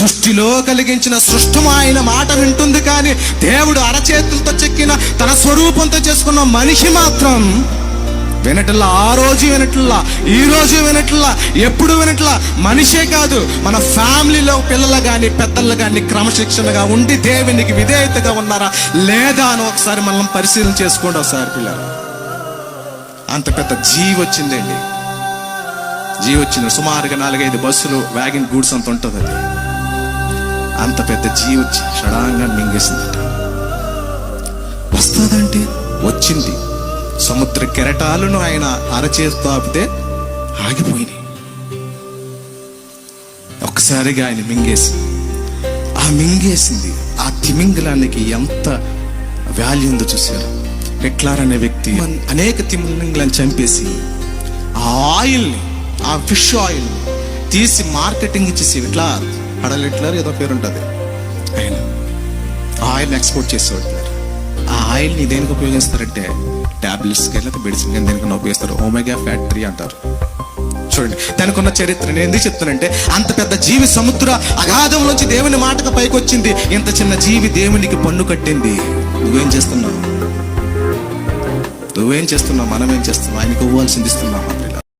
సృష్టిలో కలిగించిన సృష్టం ఆయన మాట వింటుంది కానీ దేవుడు అరచేతులతో చెక్కిన తన స్వరూపంతో చేసుకున్న మనిషి మాత్రం వినట్లా ఆ రోజు వినట్లా ఈ రోజు వినట్లా ఎప్పుడు వినట్లా మనిషే కాదు. మన ఫ్యామిలీలో పిల్లలు కానీ పెద్దలు కానీ క్రమశిక్షణగా ఉండి దేవునికి విధేయతగా ఉన్నారా? లేదా అని ఒకసారి మనం పరిశీలన చేసుకోండి ఒకసారి పిల్లలు. అంత పెద్ద జీ వచ్చిందండి. జీ వచ్చింది. సుమారుగా నాలుగైదు బస్సులు వ్యాగన్ గూడ్స్ అంత ఉంటుంది అది అంత పెద్ద జీవి వచ్చి షడాంగా మింగేసిందట. వస్తుందంటే? వచ్చింది. సముద్ర కెరటాలను ఆయన అరచేస్తూ ఆపితే ఆగిపోయినాయి. ఒక్కసారిగా ఆయన మింగేసి ఆ మింగేసింది ఆ తిమింగలానికి ఎంత వాల్యూ ఉందో చూసారు హిట్లర్ అనే వ్యక్తి అనేక తిమింగలను చంపేసి ఆ ఆయిల్ని ఆ ఫిష్ ఆయిల్ని తీసి మార్కెటింగ్ ఇచ్చేసి ఇట్లా హడల్ హిట్లర్ ఏదో పేరు ఉంటుంది ఆయన ఆయిల్ని ఎక్స్పోర్ట్ చేసేవాడు. ఆ ఆయిల్ని దేనికి ఉపయోగిస్తారంటే టాబ్లెట్స్ లేకపోతే మెడిసిన్ కానీ దేనికన్నా ఉపయోగిస్తారు. ఓమెగా ఫ్యాక్టరీ అంటారు. చూడండి దానికి ఉన్న చరిత్ర నేను ఎందుకు చెప్తానంటే అంత పెద్ద జీవి సముద్ర అగాధం నుంచి దేవుని మాటకు పైకి వచ్చింది ఇంత చిన్న జీవి దేవునికి పన్ను కట్టింది. నువ్వేం చేస్తున్నావు? నువ్వేం చేస్తున్నావు? మనం ఏం చేస్తున్నావు ఆయనకి ఇవ్వాల్సింది ఇస్తున్నావా